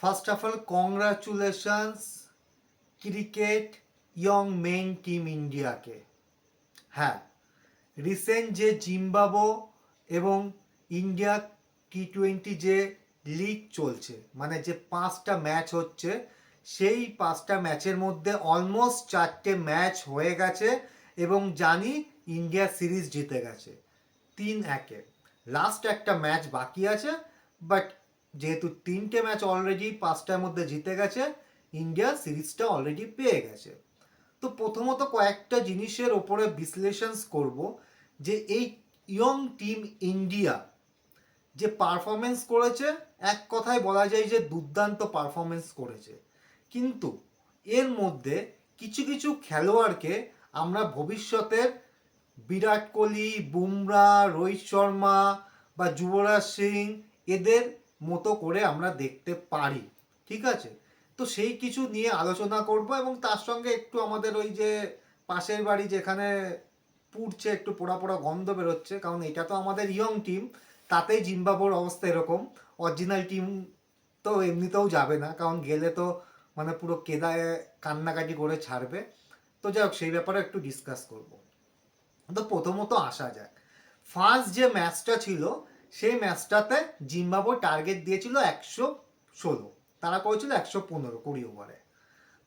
First of all congratulations cricket young men team ইন্ডিয়াকে হ্যাঁ recent যে জিম্বাবো এবং ইন্ডিয়া টি টোয়েন্টি যে লিগ চলছে মানে যে পাঁচটা ম্যাচ হচ্ছে, সেই পাঁচটা ম্যাচের মধ্যে অলমোস্ট চারটে ম্যাচ হয়ে গেছে এবং জানি ইন্ডিয়া সিরিজ জিতে গেছে। তিন একে। লাস্ট একটা ম্যাচ বাকি আছে বাট যেহেতু তিনটে ম্যাচ অলরেডি পাঁচটার মধ্যে জিতে গেছে, ইন্ডিয়া সিরিজটা অলরেডি পেয়ে গেছে। তো প্রথমত কয়েকটা জিনিসের ওপরে বিশ্লেষণ করব যে এই ইয়ং টিম ইন্ডিয়া যে পারফরমেন্স করেছে, এক কথায় বলা যায় যে দুর্দান্ত পারফরমেন্স করেছে। কিন্তু এর মধ্যে কিছু কিছু খেলোয়াড়কে আমরা ভবিষ্যতের বিরাট কোহলি, বুমরা, রোহিত শর্মা বা যুবরাজ সিং, এদের মতো করে আমরা দেখতে পারি, ঠিক আছে? তো সেই কিছু নিয়ে আলোচনা করব এবং তার সঙ্গে একটু আমাদের ওই যে পাশের বাড়ি যেখানে পুড়ছে, একটু পোড়া পোড়া গন্ধ বেরোচ্ছে, কারণ এটা তো আমাদের ইয়ং টিম তাতেই জিম্বাবোর অবস্থা এরকম। অরিজিনাল টিম তো এমনিতেও যাবে না, কারণ গেলে তো মানে পুরো কেদায় কান্নাকাটি করে ছাড়বে। তো যাই হোক, সেই ব্যাপারে একটু ডিসকাস করব। তো প্রথমত আসা যাক। ফার্স্ট যে ম্যাচটা ছিল সেই ম্যাচটাতে জিম্বাবো টার্গেট দিয়েছিল একশো ষোলো। তারা করেছিল একশো পনেরো কুড়ি ওভারে।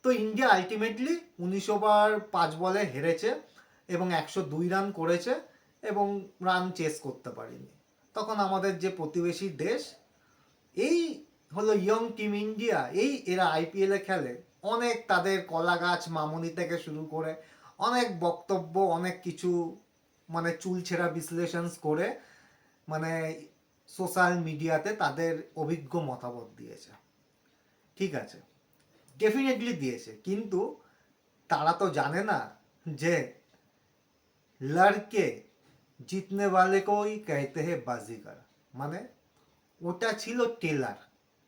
তো ইন্ডিয়া আলটিমেটলি উনিশ ওভার পাঁচ বলে হেরেছে এবং একশো দুই রান করেছে এবং রান চেস করতে পারিনি। তখন আমাদের যে প্রতিবেশী দেশ, এই হলো ইয়ং টিম ইন্ডিয়া, এই এরা আইপিএলে খেলে, অনেক তাদের কলা গাছ মামনি থেকে শুরু করে, অনেক বক্তব্য, অনেক কিছু মানে চুল ছেঁড়া বিশ্লেষণ করে মানে সোশ্যাল মিডিয়াতে তাদের অভিজ্ঞ মতামত দিয়েছে। ঠিক আছে? ডেফিনেটলি দিয়েছে। কিন্তু তারা তো জানে না যে লড়কে জিতনে বালেকেই কেতে হে বাজিকার মানে ওটা ছিল টেলার।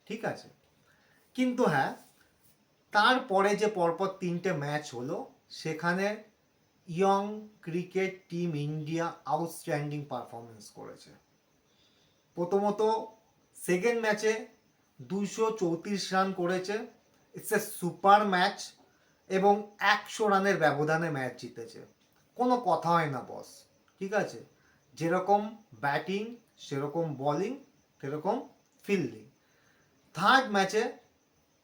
ঠিক আছে? কিন্তু হ্যাঁ তারপরে যে পরপর তিনটে ম্যাচ হলো, সেখানে young cricket team India outstanding performance করেছে। প্রথমত সেকেন্ড ম্যাচে দুশো চৌত্রিশ রান করেছে। ইটস এ সুপার ম্যাচ এবং একশো রানের ব্যবধানে ম্যাচ জিতেছে। কোনো কথা হয় না বস ঠিক আছে? যেরকম ব্যাটিং সেরকম বলিং সেরকম ফিল্ডিং থার্ড ম্যাচে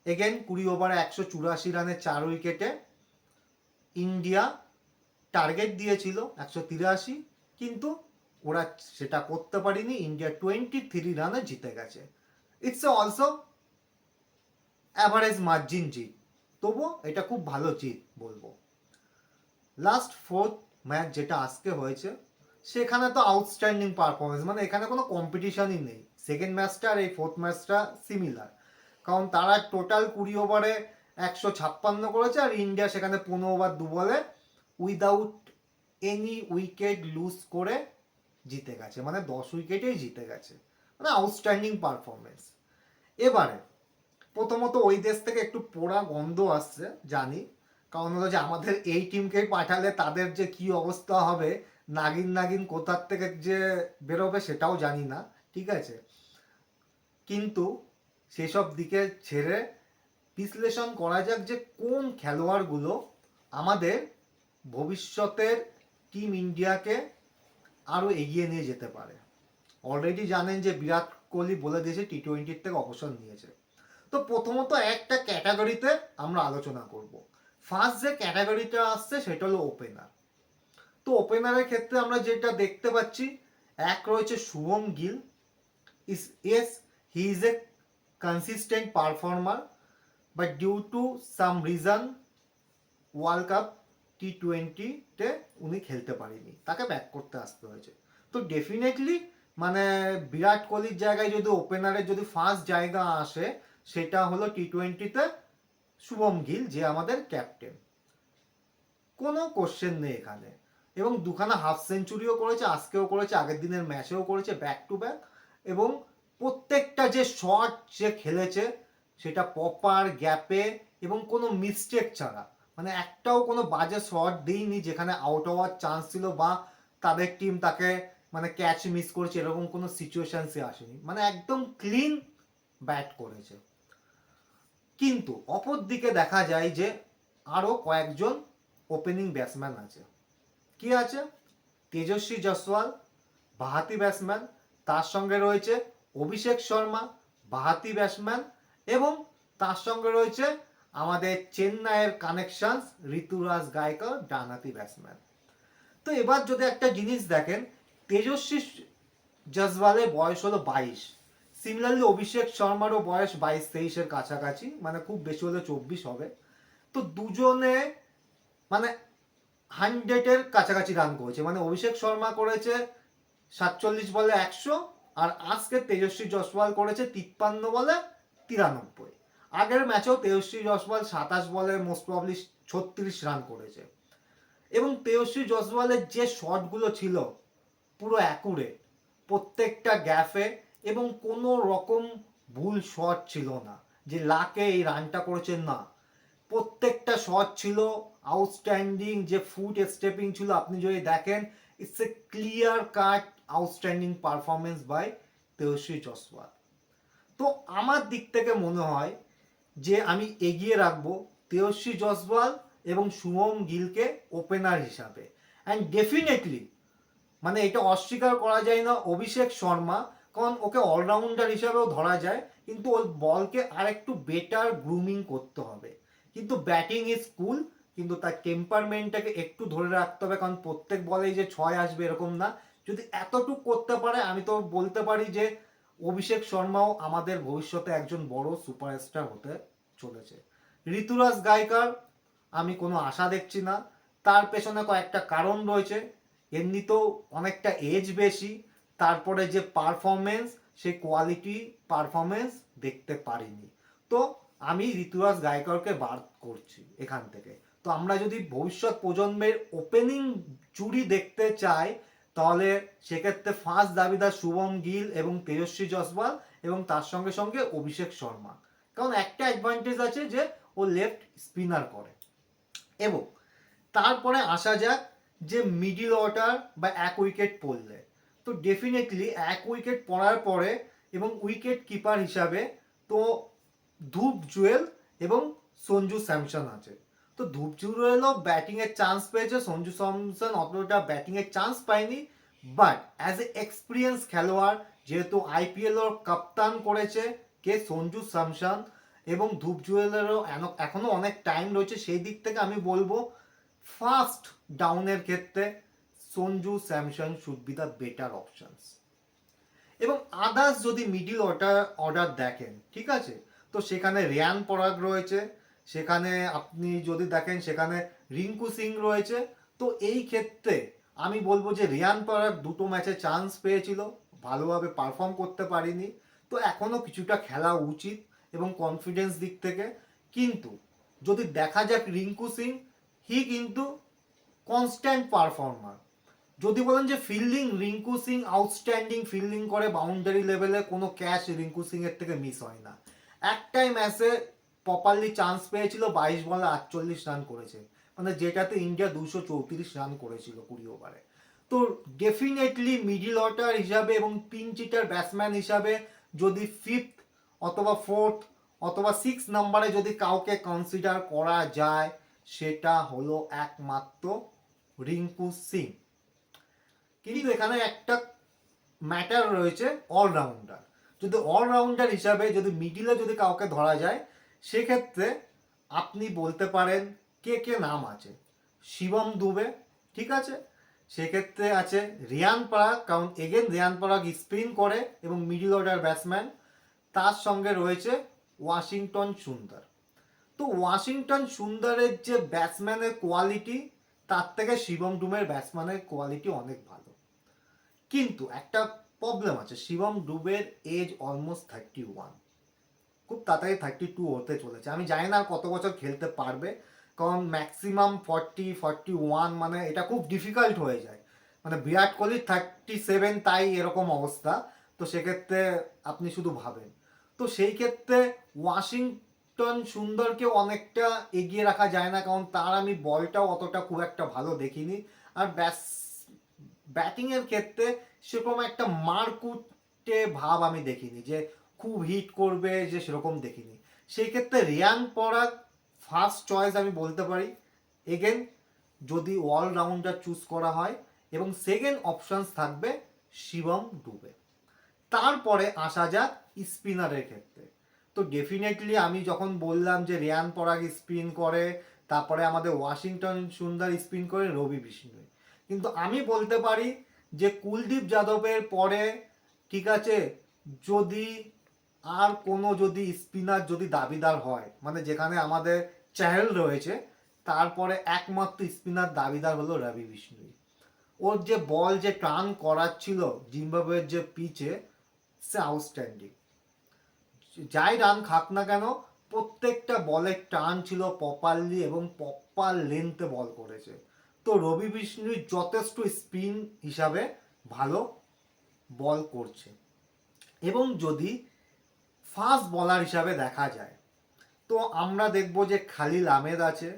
এগেন কুড়ি ওভারে একশো চুরাশি রানে চার উইকেটে ইন্ডিয়া টার্গেট দিয়েছিল একশো তিরাশি, কিন্তু ওরা সেটা করতে পারেনি ইন্ডিয়া টোয়েন্টি থ্রি রানে জিতে গেছে। ইটস অলসো অ্যাভারেজ মার্জিন জিত। তবুও এটা খুব ভালো জিত বলব। লাস্ট ফোর্থ ম্যাচ যেটা আজকে হয়েছে, সেখানে তো আউটস্ট্যান্ডিং পারফরমেন্স মানে এখানে কোনো কম্পিটিশনই নেই। সেকেন্ড ম্যাচটা আর এই ফোর্থ ম্যাচটা সিমিলার কারণ তারা টোটাল কুড়ি ওভারে একশো ছাপ্পান্ন করেছে, আর ইন্ডিয়া সেখানে পনেরো ওভার দু বলে উইদাউট এনি উইকেট লুজ করে জিতে গেছে। মানে দশ উইকেটেই জিতে গেছে। মানে আউটস্ট্যান্ডিং পারফরমেন্স এবারে, প্রথমত ওই দেশ থেকে একটু পোড়া গন্ধ আসছে, জানি। কারণ হলো যে আমাদের এই টিমকেই পাঠালে তাদের যে কি অবস্থা হবে, নাগিন নাগিন কোথার থেকে যে বেরোবে সেটাও জানি না, ঠিক আছে? কিন্তু সেসব দিকে ছেড়ে বিশ্লেষণ করা যাক যে কোন খেলোয়াড়গুলো আমাদের ভবিষ্যতের টিম ইন্ডিয়াকে আরও এগিয়ে নিয়ে যেতে পারে। অলরেডি জানেন যে বিরাট কোহলি বলে দিয়েছে টি টোয়েন্টির থেকে অবসর নিয়েছে। তো প্রথমত একটা ক্যাটাগরিতে আমরা আলোচনা করব। ফার্স্ট যে ক্যাটাগরিটা আসছে, সেটা হলো ওপেনার তো ওপেনারের ক্ষেত্রে আমরা যেটা দেখতে পাচ্ছি, এক রয়েছে Shubham Gill. Is as he is a consistent performer but due to some reason world cup T টোয়েন্টিতে উনি খেলতে পারেনি তাকে ব্যাক করতে আসতে হয়েছে। তো ডেফিনেটলি মানে বিরাট কোহলির জায়গায় যদি ওপেনারের যদি ফার্স্ট জায়গা আসে, সেটা হলো টি টোয়েন্টিতে শুভম গিল, যে আমাদের ক্যাপ্টেন কোনো কোশ্চেন নেই এখানে। এবং দুখানা হাফ সেঞ্চুরিও করেছে, আজকেও করেছে, আগের দিনের ম্যাচেও করেছে ব্যাক টু ব্যাক এবং প্রত্যেকটা যে শট যে খেলেছে, সেটা পপার গ্যাপে এবং কোনো মিস্টেক ছাড়া। মানে একটাও কোনো বাজে শট দিইনি যেখানে আউট হওয়ার চান্স ছিল বা তাদের টিম তাকে মানে ক্যাচ মিস করেছে, এরকম কোনো সিচুয়েশনসে আসেনি। মানে একদম ক্লিন ব্যাট করেছে। কিন্তু অপর দিকে দেখা যায় যে আরও কয়েকজন ওপেনিং ব্যাটসম্যান আছে। কি আছে? তেজস্বী জসওয়াল বাহাতি ব্যাটসম্যান তার সঙ্গে রয়েছে অভিষেক শর্মা, বাহাতি ব্যাটসম্যান এবং তার সঙ্গে রয়েছে আমাদের চেন্নাইয়ের কানেকশনস ঋতুরাজ গায়কর, ডানহাতি ব্যাটসম্যান তো এবার যদি একটা জিনিস দেখেন, তেজস্বী জসওয়ালের বয়স হলো বাইশ। সিমিলারলি অভিষেক শর্মারও বয়স বাইশ, তেইশের কাছাকাছি মানে খুব বেশি হলে চব্বিশ হবে। তো দুজনে মানে হান্ড্রেডের কাছাকাছি রান করেছে। মানে অভিষেক শর্মা করেছে সাতচল্লিশ বলে একশো, আর আজকে তেজস্বী জসওয়াল করেছে তিপ্পান্ন বলে তিরানব্বই। আগের ম্যাচেও তেজস্বী জসওয়াল সাতাশ বলে মোস্ট প্রবলি ছত্রিশ রান করেছে। এবং তেজস্বী জসওয়ালের যে শটগুলো ছিল পুরো অ্যাকুরেট প্রত্যেকটা গ্যাফে এবং কোনো রকম ভুল শট ছিল না। যে লাকে এই রানটা করেছেন না। প্রত্যেকটা শট ছিল আউটস্ট্যান্ডিং যে ফুট স্টেপিং ছিল, আপনি যদি দেখেন it's a clear cut outstanding performance by Tejaswi Jaiswal তো আমার দিক থেকে মনে হয় যে আমি এগিয়ে রাখব তেজস্বী জসওয়াল এবং শুভম গিলকে ওপেনার হিসাবে। অ্যান্ড ডেফিনেটলি মানে এটা অস্বীকার করা যায় না অভিষেক শর্মা, কারণ ওকে অলরাউন্ডার হিসাবেও ধরা যায়, কিন্তু ওর বলকে আর একটু বেটার গ্রুমিং করতে হবে। কিন্তু ব্যাটিং ইজ কুল কিন্তু তার টেম্পারমেন্টটাকে একটু ধরে রাখতে হবে, কারণ প্রত্যেক বলেই যে ছয় আসবে এরকম না। যদি এতটুকু করতে পারে, আমি তো বলতে পারি যে অভিষেক শর্মাও আমাদের ভবিষ্যতে একজন বড় সুপারস্টার হতে চলেছে। ঋতুরাজ গায়কার আমি কোনো আশা দেখছি না। তার পেছনে কয়েকটা কারণ রয়েছে। এমনিতেও অনেকটা এজ বেশি। তারপরে যে পারফরমেন্স সেই কোয়ালিটি পারফরমেন্স দেখতে পারিনি। তো আমি ঋতুরাজ গায়করকে বার করছি এখান থেকে। তো আমরা যদি ভবিষ্যৎ প্রজন্মের ওপেনিং জুড়ি দেখতে চাই, তাহলে সেক্ষেত্রে ফার্স্ট দাবিদার শুভম গিল এবং তেজস্বী জসওয়াল এবং তার সঙ্গে সঙ্গে অভিষেক শর্মা। কারণ একটা অ্যাডভান্টেজ আছে যে ও লেফট স্পিনার করে। এবং তারপরে আসা যাক যে মিডিল অর্ডার বা এক উইকেট পড়লে। তো ডেফিনেটলি এক উইকেট পড়ার পরে এবং উইকেট কিপার হিসাবে তো ধূপ জুয়েল এবং সঞ্জু স্যামসন আছে। তো ধূপ জুয়েলও ব্যাটিংয়ের চান্স পেয়েছে, সঞ্জু স্যামসন অতটা ব্যাটিংয়ের চান্স পায়নি। বাট অ্যাজ এ এক্সপিরিয়েন্স খেলোয়াড়, যেহেতু আইপিএল ওর কাপ্তান করেছে কে সঞ্জু স্যামসন এবং ধূপ জুয়েলেরও এন- এখনও অনেক টাইম রয়েছে, সেই দিক থেকে আমি বলব ফার্স্ট ডাউনের ক্ষেত্রে Sanju Samsung should be the better options এবং আদার্স যদি মিডিল অর্ডার অর্ডার দেখেন, ঠিক আছে? তো সেখানে রিয়ান পরাগ রয়েছে, সেখানে আপনি যদি দেখেন সেখানে রিঙ্কু সিং রয়েছে, তো এই ক্ষেত্রে আমি বলব যে রিয়ান পরাগ দুটো ম্যাচে চান্স পেয়েছিল, ভালোভাবে পারফর্ম করতে পারিনি। তো এখনও কিছুটা খেলা উচিত এবং কনফিডেন্স দিক থেকে। কিন্তু যদি দেখা যাক রিঙ্কু সিং, হি কিন্তু কনস্ট্যান্ট পারফর্মার যদি বলেন যে fielding Rinku Singh outstanding fielding করে বাউন্ডারি লেভেলে কোনো ক্যাচ রিঙ্কু সিং এর থেকে মিস হয় না। একটাই ম্যাচে প্রপারলি চান্স পেয়েছিল বাইশ বলে আটচল্লিশ রান করেছে। মানে যেটাতে ইন্ডিয়া দুশো চৌত্রিশ রান করেছিল কুড়ি ওভারে তো ডেফিনেটলি মিডিল অর্ডার হিসাবে এবং তিন চিটার ব্যাটসম্যান হিসাবে যদি ফিফথ অথবা ফোর্থ অথবা সিক্স নাম্বারে যদি কাউকে কনসিডার করা যায়, সেটা হলো একমাত্র রিঙ্কু সিং। কিন্তু এখানে একটা ম্যাটার রয়েছে অলরাউন্ডার যদি অলরাউন্ডার হিসাবে যদি মিডিলে যদি কাউকে ধরা যায়, সেক্ষেত্রে আপনি বলতে পারেন কে কে নাম আছে? শিবম দুবে, ঠিক আছে? সেক্ষেত্রে আছে রিয়ান পরাগ, কারণ এগেন রিয়ান পরাগ স্পিন করে এবং মিডিল অর্ডার ব্যাটসম্যান তার সঙ্গে রয়েছে ওয়াশিংটন সুন্দর। তো ওয়াশিংটন সুন্দরের যে ব্যাটসম্যানের কোয়ালিটি তার থেকে শিবম ডুমের ব্যাটসম্যানের কোয়ালিটি অনেক ভালো। কিন্তু একটা প্রবলেম আছে, শিবম ডুবের এজ অলমোস্ট থার্টি ওয়ান খুব তাড়াতাড়ি থার্টি টু হতে চলেছে। আমি জানি না কত বছর খেলতে পারবে কারণ ম্যাক্সিমাম ফর্টি ফর্টি ওয়ান মানে এটা খুব ডিফিকাল্ট হয়ে যায়। মানে বিরাট কোহলি থার্টি সেভেন তাই এরকম অবস্থা। তো সেক্ষেত্রে আপনি শুধু ভাবেন। তো সেই ক্ষেত্রে ওয়াশিংটন সুন্দরকে অনেকটা এগিয়ে রাখা যায় না, কারণ তার আমি বলটাও অতটা খুব একটা ভালো দেখিনি। আর ব্যাস, ব্যাটিংয়ের ক্ষেত্রে সেরকম একটা মারকুটে ভাব আমি দেখিনি, যে খুব হিট করবে যে সেরকম দেখিনি। সেই ক্ষেত্রে রিয়ান পরাগ ফার্স্ট চয়েস আমি বলতে পারি। এগেন যদি অলরাউন্ডার চুজ করা হয়, এবং সেকেন্ড অপশনস থাকবে শিবম ডুবে তারপরে আসা যাক স্পিনারের ক্ষেত্রে। তো ডেফিনেটলি আমি যখন বললাম যে রিয়ান পরাগ স্পিন করে, তারপরে আমাদের ওয়াশিংটন সুন্দর স্পিন করে রবি বিষ্ণু কিন্তু আমি বলতে পারি যে কুলদীপ যাদবের পরে, ঠিক আছে, যদি আর কোনো যদি স্পিনার যদি দাবিদার হয় মানে যেখানে আমাদের চ্যাহেল রয়েছে, তারপরে একমাত্র স্পিনার দাবিদার হলো রবি বিষ্ণুই। ওর যে বল যে টার্ন করাচ্ছিল জিম্বাবুয়ের যে পিচে সে আউটস্ট্যান্ডিং যাই রান খাক না কেন, প্রত্যেকটা বলের টার্ন ছিল প্রপারলি এবং প্রপার লেন্থে বল করেছে। তো রবি বিষ্ণু যথেষ্ট স্পিন হিসাবে ভালো বল করছে। এবং যদি ফাস্ট বলার হিসাবে দেখা যায় তো আমরা দেখব যে খালিল আহমেদ আছে,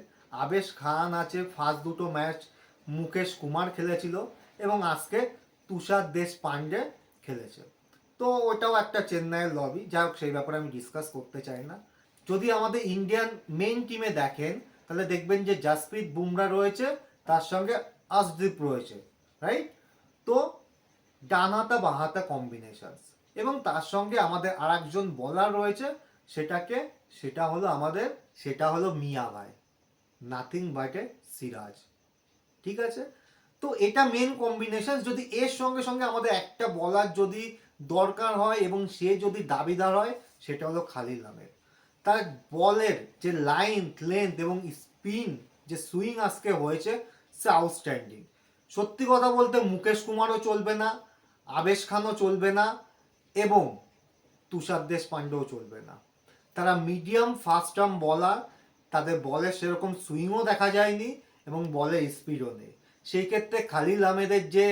আবেশ খান আছে, ফার্স্ট দুটো ম্যাচ মুকেশ কুমার খেলেছিল এবং আজকে তুষার দেশ পান্ডে খেলেছে। তো ওটাও একটা চেন্নাইয়ের লবি যাই হোক সেই ব্যাপারে আমি ডিসকাস করতে চাই না। যদি আমাদের ইন্ডিয়ান মেন টিমে দেখেন, তাহলে দেখবেন যে জাসপ্রীত বুমরা রয়েছে, তার সঙ্গে আসদীপ রয়েছে রাইট তো ডানাতা বাহাতা কম্বিনেশনস এবং তার সঙ্গে আমাদের আর একজন বলার রয়েছে, সেটাকে সেটা হলো আমাদের, সেটা হলো মিয়া ভাই। Nothing but a Siraj. ঠিক আছে? তো এটা মেন কম্বিনেশন যদি এর সঙ্গে সঙ্গে আমাদের একটা বলার যদি দরকার হয় এবং সে যদি দাবিদার হয়, সেটা হলো খালিল নামের তার বলের যে লাইন লেন্থ এবং স্পিন যে সুইং আজকে হয়েছে, সে আউটস্ট্যান্ডিং সত্যি কথা বলতে মুকেশ কুমারও চলবে না, আবেশ খানও চলবে না এবং তুষার দেশ পাণ্ডেও চলবে না। তারা মিডিয়াম, ফাস্ট আর্ম বলার, তাদের বলে সেরকম সুইংও দেখা যায়নি এবং বলের স্পিডও নেই। সেই ক্ষেত্রে খালিল আহমেদের যে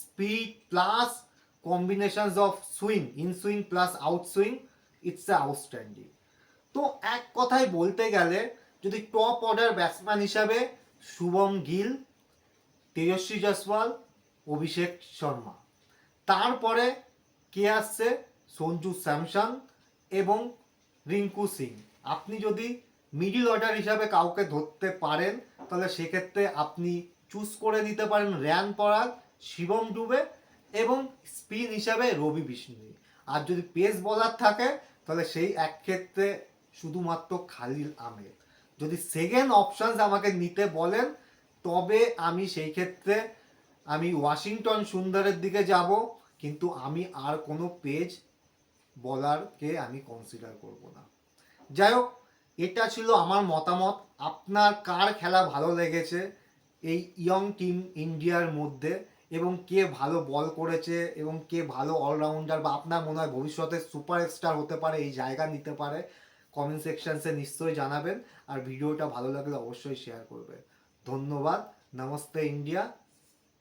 speed plus combinations of swing, in swing plus out swing, it's a outstanding. তো এক কথায় বলতে গেলে, যদি টপ অর্ডার ব্যাটসম্যান হিসাবে শুভম গিল, তেজস্বী জসওয়াল অভিষেক শর্মা। তারপরে কে আসছে? সঞ্জু স্যামসন এবং রিঙ্কু সিং। আপনি যদি মিডিল অর্ডার হিসাবে কাউকে ধরতে পারেন, তাহলে সেক্ষেত্রে আপনি চুজ করে নিতে পারেন র্যান পরাগ, শিবম ডুবে এবং স্পিন হিসাবে রবি বিষ্ণু আর যদি পেস বলার থাকে, তাহলে সেই এক ক্ষেত্রে শুধুমাত্র খালিল আহমেদ। যদি সেকেন্ড অপশানস আমাকে নিতে বলেন, তবে আমি সেই ক্ষেত্রে আমি ওয়াশিংটন সুন্দরের দিকে যাব, কিন্তু আমি আর কোনো পেজ বলারকে আমি কনসিডার করব না। যাই হোক, এটা ছিল আমার মতামত। আপনার কার খেলা ভালো লেগেছে এই ইয়ং টিম ইন্ডিয়ার মধ্যে এবং কে ভালো বল করেছে এবং কে ভালো অলরাউন্ডার বা আপনার মনে হয় ভবিষ্যতে সুপার স্টার হতে পারে, এই জায়গা নিতে পারে কমেন্ট সেকশনসে নিশ্চয়ই জানাবেন। আর ভিডিওটা ভালো লাগলে অবশ্যই শেয়ার করবেন। ধন্যবাদ। নমস্তে ইন্ডিয়া